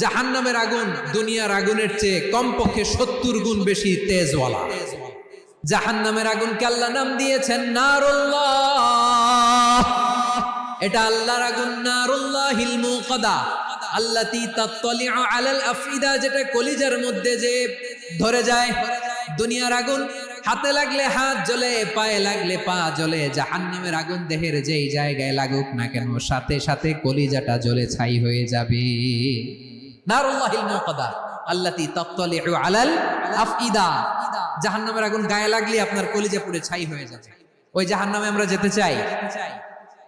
জাহান্নামের আগুন দুনিয়ার আগুনের চেয়ে কমপক্ষে সত্তর গুণ বেশি তেজওয়ালা। জাহান্নামের আগুনকে আল্লাহ নাম দিয়েছেন নারুল্লাহ। এটা আল্লাহর আগুন নারুল্লাহিল মুকাদা আল্লাতি তাত্তালিউ আলাল আফিদা যেটা কলিজার মধ্যে যে ধরে যায় দুনিয়ার আগুন। হাতে লাগলে হাত জ্বলে, পায়ে লাগলে পা জ্বলে। জাহান্নামের আগুন দেহের যেই জায়গায় লাগুক না কেন, সাথে সাথে কলিজাটা জ্বলে ছাই হয়ে যাবে। নারুল্লাহিল মুকাদা আল্লাতি তাত্তালিউ আলাল আফইদা। জাহান্নামের আগুন গায়ে লাগলে আপনার কলিজা পুড়ে ছাই হয়ে যাবে। ওই জাহান্নামে আমরা যেতে চাই।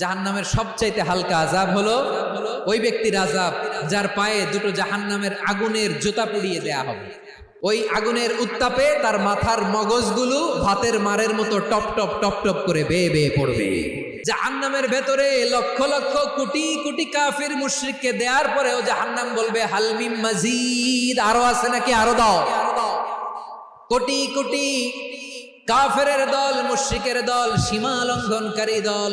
জাহান্নামের সবচাইতে হালকা আজাব হলো ওই ব্যক্তির আজাব যার পায়ে দুটো জাহান্নামের আগুনের জুতা পুড়িয়ে দেয়া হবে। ওই আগুনের উত্তাপে তার মাথার মগজগুলো ভাতের মারের মতো টপ টপ টপ টপ করে বেয়ে বেয়ে পড়বে। জাহান্নামের ভেতরে লক্ষ লক্ষ কোটি কোটি কাফির মুশরিককে দেওয়ার পরেও জাহান্নাম বলবে হালমিম মাজিদ। আরও আছে নাকি? আরও দাও। কোটি কোটি কাফেরের দল, মুশরিকের দল, সীমা লঙ্ঘনকারী দল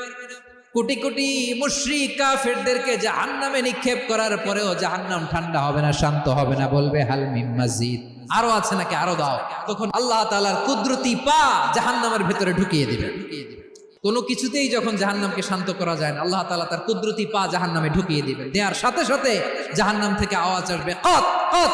কোটি কোটি মুশরিক কাফেরদেরকে জাহান্নামে নিক্ষেপ করার পরেও জাহান্নাম ঠান্ডা হবে না, শান্ত হবে না, বলবে, হাল মিম মাজিদ। আরও আছে নাকি? আরও দাও। তখন আল্লাহ তাআলার কুদরতি পা জাহান্নামের ভিতরে ঢুকিয়ে দিবে। কোনো কিছুতেই যখন জাহান্নামকে শান্ত করা যায় না, আল্লাহ তালা তার কুদরতি পা জাহান নামে ঢুকিয়ে দিবে দেওয়ার সাথে সাথে জাহান্নাম থেকে আওয়াজ আসবে, কত কত!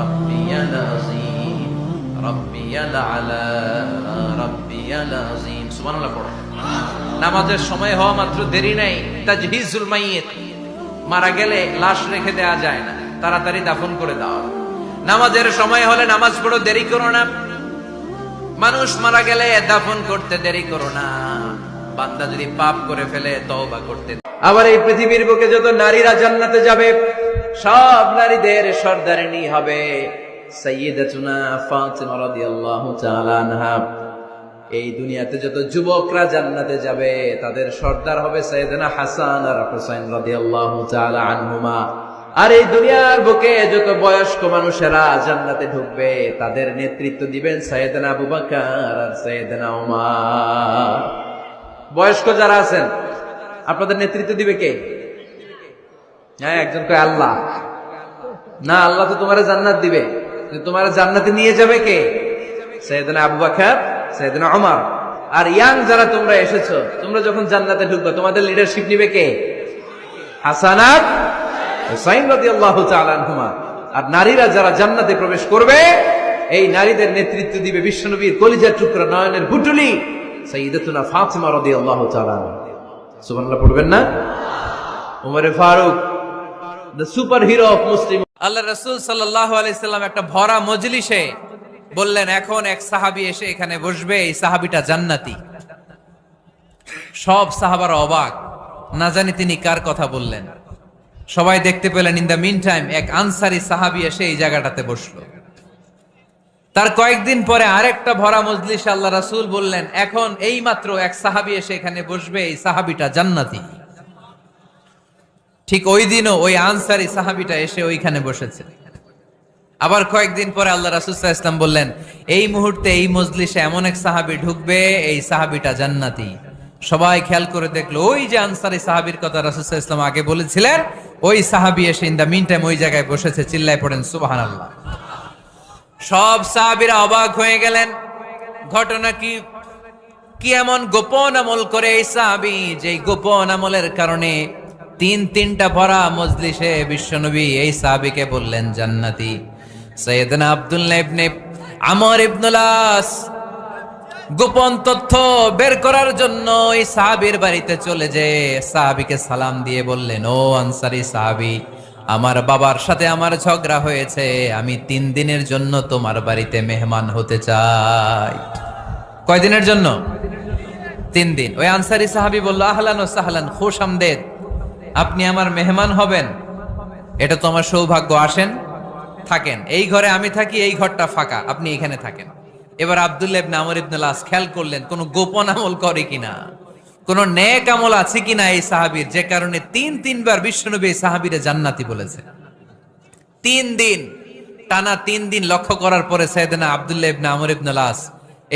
রব্বিয়াল আজিম রব্বিয়াল আলা রব্বিয়াল আজিম সুবহানাল্লাহ পড়ো। নামাজের সময় হওয়া মাত্র দেরি নাই, তাজহিজুল মাইয়িত। মারা গেলে লাশ রেখে দেয়া যায় না, তাড়াতাড়ি দাফন করে দাও। নামাজের সময় হলে নামাজ পড়ো, দেরি করো না। মানুষ মারা গেলে দাফন করতে দেরি করো না। বান্দা যদি পাপ করে ফেলে, তওবা করতে আবার এই পৃথিবীর বুকে যত নারীরা জান্নাতে যাবে সব নারীদের সর্দারিনী হবে এই দুনিয়াতে যত যুবকরা জান্নাতে যাবে, তাদের সর্দার হবে সাইয়েদনা হাসান আর হুসাইন রাদিয়াল্লাহু তাআলা আনহুমা। আর এই দুনিয়ার বুকে যত বয়স্ক মানুষেরা জান্নাতে ঢুকবে, তাদের নেতৃত্ব দিবেন সাইয়েদনা আবু আর সাইয়েদনা ওমর বয়স্ক যারা আছেন, আপনাদের নেতৃত্ব দিবে কে? হ্যাঁ একজন কয়, আল্লাহ। না, আল্লাহ তো তোমার জান্নাত দিবে। তোমার জান্নাতে নিয়ে যাবে কে? সৈয়দনা আবু বকর, সৈয়দনা ওমর আর ইয়াং যারা তোমরা এসেছ, তোমরা যখন জান্নাতে ঢুকবে, তোমাদের লিডারশিপ নিবে কে? হাসানাত হুসাইন রাদিয়াল্লাহু তাআলা আনহুমা। আর নারীরা যারা জান্নাতে প্রবেশ করবে, এই নারীদের নেতৃত্ব দিবে বিশ্বনবীর কলিজার টুকরা নয়নের বুটুলি সাইয়্যিদাতুনা ফাতিমা রাদিয়াল্লাহু তাআলা সুবহানাল্লাহ, পড়বেন না? উমরে Farooq super hero of Muslim আল্লাহ রাসূল একটা ভরা মজলিসে বললেন, এখন এক সাহাবী এসে এখানে বসবে, এই সাহাবীটা জান্নাতি। সব সাহাবারা অবাক। না জানি তিনি কার কথা বললেন। সবাই দেখতে পেলেন, ইন দ্য মিন টাইম এক আনসারি সাহাবী এসে এই জায়গাটাতে বসল। তার কয়েকদিন পরে আরেকটা ভরা মজলিস আল্লাহ রাসূল বললেন, এখন এই মাত্র এক সাহাবী এসে এখানে বসবে, এই সাহাবীটা জান্নাতি। ঠিক ওই দিনও ওই আনসারি সাহাবিটা এসে ওইখানে বসেছে। আবার কয়েকদিন পরে আল্লাহ রাসুল্লাহ ইসলাম বললেন, এই মুহূর্তে, এই মজলিসে এমন এক সাহাবি ঢুকবে, এই সাহাবিটা জান্নাতি। সবাই খেয়াল করে দেখল, ওই যে আনসারি সাহাবির কথা রাসুল্লাহ ইসলাম আগে বলেছিলেন, ওই সাহাবি এসে ইন দা মিন টাইম ওই জায়গায় বসেছে, চিল্লায় পড়েন সুবাহান আল্লাহ সব সাহাবিরা অবাক হয়ে গেলেন। ঘটনা কি? কি এমন গোপন আমল করে এই সাহাবি যে গোপন আমলের কারণে তিন তিনটা ভরা মজলিসে বিশ্বনবী এই সাহাবিকে বললেন, জান্নাতি। সৈয়দনা আব্দুল্লাহ ইবনে আমর ইবনুলাস গোপন তথ্য বের করার জন্য এই সাহাবীর বাড়িতে চলে যে সাহাবীকে সালাম দিয়ে বললেন, ও আনসারি সাহাবী, আমার বাবার সাথে আমার ঝগড়া হয়েছে, আমি তিন দিনের জন্য তোমার বাড়িতে মেহমান হতে চাই। কয়দিনের জন্য? তিন দিন। ওই আনসারি সাহাবি বলল, আহলান ও সাহলান, খুশ আমদেদ। আপনি আমার মেহমান হবেন। এটা তো আমার সৌভাগ্য, আসেন, থাকেন। এই ঘরে আমি থাকি, এই ঘরটা ফাঁকা, আপনি এখানে থাকেন। এবার আব্দুল্লাহ ইবনে আমর ইবনে লাস খেয়াল করলেন, কোন গোপন আমল করে কিনা? কোন নেক আমল আছে কিনা এই সাহাবীর? যে কারণে তিন, তিনবার বিশ্বনবী এই সাহাবীরে জান্নাতি বলেছে। তিন দিন, টানা তিন দিন লক্ষ্য করার পরে সাইয়েদনা আব্দুল্লাহ ইবনে আমর ইবনে লাস,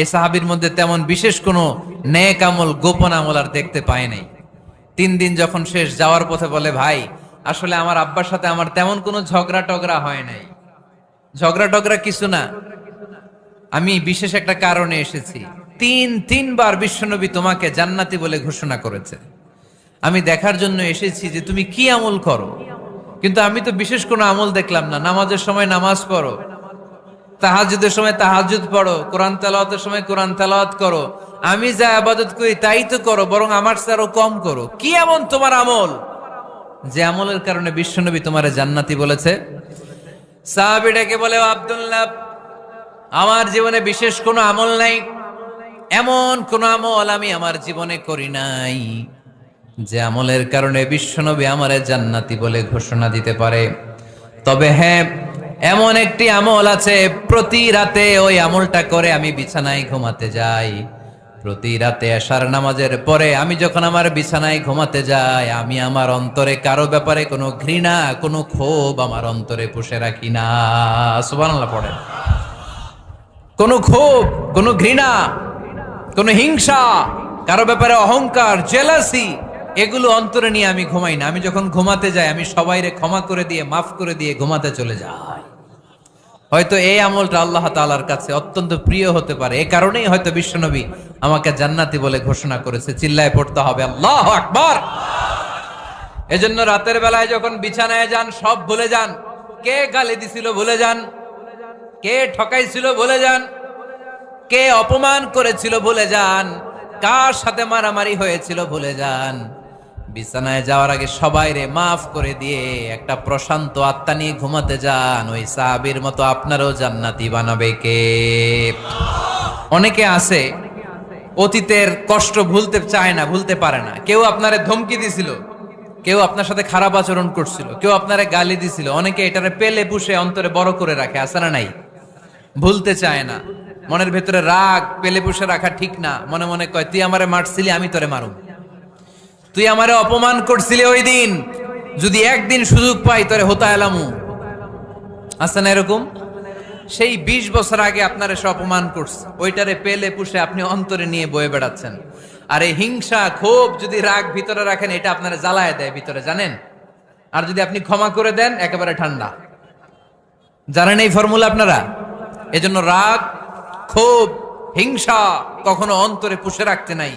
এই সাহাবীর মধ্যে তেমন বিশেষ কোনো নেক আমল, গোপন আমল আর দেখতে পায় নাই। তিন দিন যখন শেষ, যাওয়ার পথে বলে, ভাই, আসলে আমার আব্বার সাথে আমার তেমন কোনো ঝগড়া টগড়া হয় নাই। ঝগড়া টগড়া কিছু না। আমি বিশেষ একটা কারণে এসেছি। তিন, তিনবার বিশ্বনবী তোমাকে জান্নাতি বলে ঘোষণা করেছে। আমি দেখার জন্য এসেছি যে তুমি কি আমল করো। কিন্তু আমি তো বিশেষ কোনো আমল দেখলাম না। নামাজের সময় নামাজ পড়ো। তাহাজুদের সময় তাহাজুদ পড়ো, কোরআন তেলাওয়াতের সময় কোরআন তেলাওয়াত করো। আমি যা আবাদত করি তাই তো করো, বরং আমার আরও কম করো। কি এমন তোমার আমল? যে আমলের কারণে বিশ্বনবী তোমার জান্নাতি বলেছে। সাহাবিটাকে বলে, "ও আব্দুল্লাহ, আমার জীবনে বিশেষ কোনো আমল নাই। এমন কোন আমল আমি আমার জীবনে করি নাই, যে আমলের কারণে বিশ্বনবী আমারে জান্নাতি বলে ঘোষণা দিতে পারে। তবে হ্যাঁ এমন একটি আমল আছে, প্রতি রাতে ওই আমলটা করে আমি বিছানায় ঘুমাতে যাই। প্রতি রাতে আসার নামাজের পরে আমি যখন আমার বিছানায় ঘুমাতে যাই, আমি আমার অন্তরে কারও ব্যাপারে কোনো ঘৃণা, কোনো ক্ষোভ আমার অন্তরে পুষে রাখি না। সুবহানাল্লাহ পড়ে কোনো ক্ষোভ, কোনো ঘৃণা, কোনো হিংসা, কারও ব্যাপারে অহংকার, জেলাসি, এগুলো অন্তরে নিয়ে আমি ঘুমাই না। আমি যখন ঘুমাতে যাই, আমি সবাইরে ক্ষমা করে দিয়ে, মাফ করে দিয়ে ঘুমাতে চলে যাই। হয়তো এই আমলটা আল্লাহ তালার কাছে অত্যন্ত প্রিয় হতে পারে। এ কারণেই হয়তো বিশ্বনবী আমাকে জান্নাতি বলে ঘোষণা করেছে। চিল্লায় পড়তে হবে, আল্লাহ আকবার। এজন্য রাতের বেলায় যখন বিছানায় যান, সব ভুলে যান। কে গালি দিছিল ভুলে যান। কে ঠকাইছিল ভুলে যান। কে অপমান করেছিল ভুলে যান। কার সাথে মারামারি হয়েছিল ভুলে যান। বিছানায় যাওয়ার আগে সবাই রে মাফ করে দিয়ে একটা প্রশান্ত আত্মা নিয়ে ঘুমাতে যান। ওই সাহাবীর মতো আপনারও জান্নাতি বানাবে কে? অনেকে আছে, অতীতের কষ্ট ভুলতে চায় না, ভুলতে পারে না। কেউ আপনারে ধমকি দিছিল, কেউ আপনার সাথে খারাপ আচরণ করছিল, কেউ আপনারে গালি দিছিল। অনেকে এটারে পেলে পুষে অন্তরে বড় করে রাখে, আছে না নাই? ভুলতে চায় না। মনের ভেতরে রাগ, পেলে পুষে রাখা ঠিক না। মনে মনে কয়, তুই আমারে মারছিলি, আমি তোরে মারুম। তুই আমারে অপমান করছিলি ওই দিন। যদি একদিন সুযোগ পাই তোরে হতা এলামু আছে না এরকম? সেই বিশ বছর আগে আপনার এসে অপমান করছে। ওইটারে পেলে পুষে আপনি অন্তরে নিয়ে বয়ে বেড়াচ্ছেন। আর এই হিংসা, ক্ষোভ যদি রাগ ভিতরে রাখেন, এটা আপনারা জ্বালায় দেয় ভিতরে, জানেন? আর যদি আপনি ক্ষমা করে দেন, একেবারে ঠান্ডা। জানেন এই ফর্মুলা আপনারা? এজন্য রাগ, ক্ষোভ, হিংসা কখনো অন্তরে পুষে রাখতে নাই।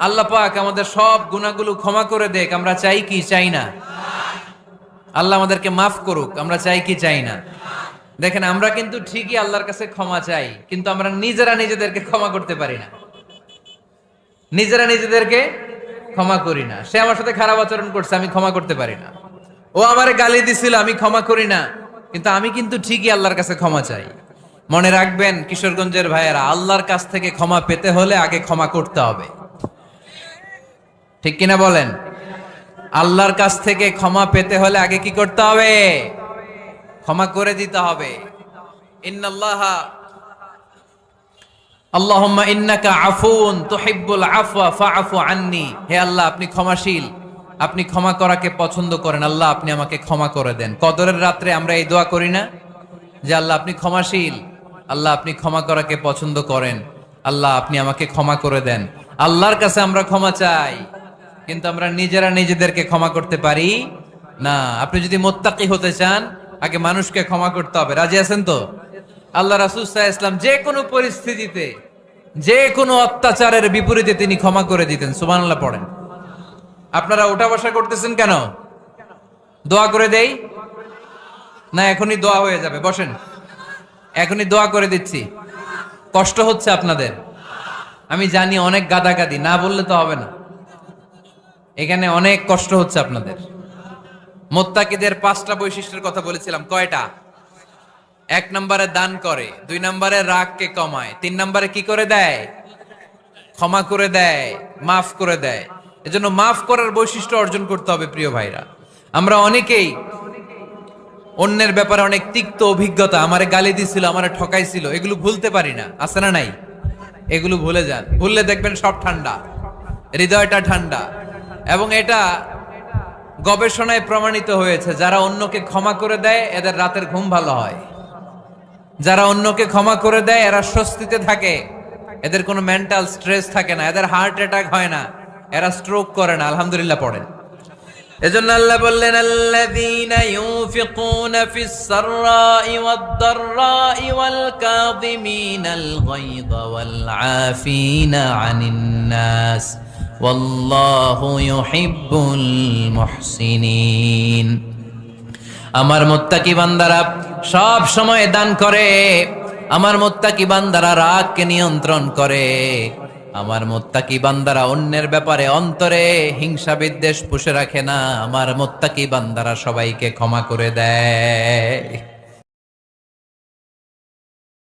আল্লাহ পাক আমাদের সব গুণাগুলো ক্ষমা করে দেখ, আমরা চাই কি? চাই না। আল্লাহ আমাদেরকে মাফ করুক, আমরা চাই কি? চাই না। দেখেন, আমরা কিন্তু ঠিকই আল্লাহর কাছে ক্ষমা চাই, কিন্তু আমরা নিজেরা নিজেদেরকে ক্ষমা করতে পারি না। নিজেরা নিজেদেরকে ক্ষমা করি না। সে আমার সাথে খারাপ আচরণ করছে, আমি ক্ষমা করতে পারি না। ও আমারে গালি দিছিল, আমি ক্ষমা করি না। কিন্তু আমি কিন্তু ঠিকই আল্লাহর কাছে ক্ষমা চাই। মনে রাখবেন, কিশোরগঞ্জের ভাইয়েরা, আল্লাহর কাছ থেকে ক্ষমা পেতে হলে আগে ক্ষমা করতে হবে। ঠিক কিনা বলেন? আল্লাহর কাছ থেকে ক্ষমা পেতে হলে আগে কি করতে হবে? ক্ষমা করে দিতে হবে। ইন্নাল্লাহা, আল্লাহুম্মা ইন্নাকা আফুন তুহিব্বুল আফওয়া ফাআফু আন্নি। হে আল্লাহ, আপনি ক্ষমাশীল। আপনি ক্ষমা করাকে পছন্দ করেন। আল্লাহ, আপনি আমাকে ক্ষমা করে দেন। কদরের রাত্রে আমরা এই দোয়া করি না? যে আল্লাহ, আপনি ক্ষমাশীল। আল্লাহ, আপনি ক্ষমা করাকে পছন্দ করেন। আল্লাহ, আপনি আমাকে ক্ষমা করে দেন। আল্লাহর কাছে আমরা ক্ষমা চাই। কিন্তু আমরা নিজেরা নিজেদেরকে ক্ষমা করতে পারি না। আপনি যদি মোত্তাকি হতে চান, আগে মানুষকে ক্ষমা করতে হবে। রাজি আছেন তো? আল্লাহ রাসুল ইসলাম যে কোনো পরিস্থিতিতে, যে কোনো অত্যাচারের বিপরীতে তিনি ক্ষমা করে দিতেন। সুবহানাল্লাহ পড়েন। আপনারা ওঠা বসা করতেছেন কেন? দোয়া করে দেই? না, এখনই দোয়া হয়ে যাবে। বসেন। এখনই দোয়া করে দিচ্ছি। কষ্ট হচ্ছে আপনাদের। আমি জানি অনেক গাদাগাদি, না বললে তো হবে না। এখানে অনেক কষ্ট হচ্ছে আপনাদের। মোত্তাকিদের পাঁচটা বৈশিষ্ট্যের কথা বলেছিলাম, কয়টা? এক নম্বরে দান করে, দুই নম্বরে রাগকে কমায়, তিন নম্বরে কি করে দেয়? ক্ষমা করে দেয়, মাফ করে দেয়। এজন্য মাফ করার বৈশিষ্ট্য অর্জন করতে হবে প্রিয় ভাইরা। আমরা অনেকেই, অন্যের ব্যাপারে অনেক তিক্ত অভিজ্ঞতা, আমারে গালি দিছিল, আমারে ঠকাইছিল, এগুলো ভুলতে পারি না। আছে না নাই? এগুলো ভুলে যান। ভুললে দেখবেন সব ঠান্ডা, হৃদয়টা ঠান্ডা। এবং এটা গবেষণায় প্রমাণিত হয়েছে, যারা অন্যকে ক্ষমা করে দেয়, এদের রাতের ঘুম ভালো হয়। যারা অন্যকে ক্ষমা করে দেয়, এরা স্বস্তিতে থাকে। এদের কোনো মেন্টাল স্ট্রেস থাকে না, এদের হার্ট অ্যাটাক হয় না, এরা স্ট্রোক করে না, আলহামদুলিল্লাহ পড়েন। এজন্য আল্লাহ বললেন, আল্লাযীনা ইউফিকুনা ফিস সাররাই ওয়াদ দাররাই ওয়াল কাযিমিনাল গায়যা ওয়াল আমার মোত্তাকি বান্দারা সব সময় দান করে। আমার মোত্তাকি বান্দারা রাগকে নিয়ন্ত্রণ করে। আমার মোত্তাকি বান্দারা অন্যের ব্যাপারে অন্তরে হিংসা বিদ্বেষ পুষে রাখে না। আমার মোত্তাকি বান্দারা সবাইকে ক্ষমা করে দেয়।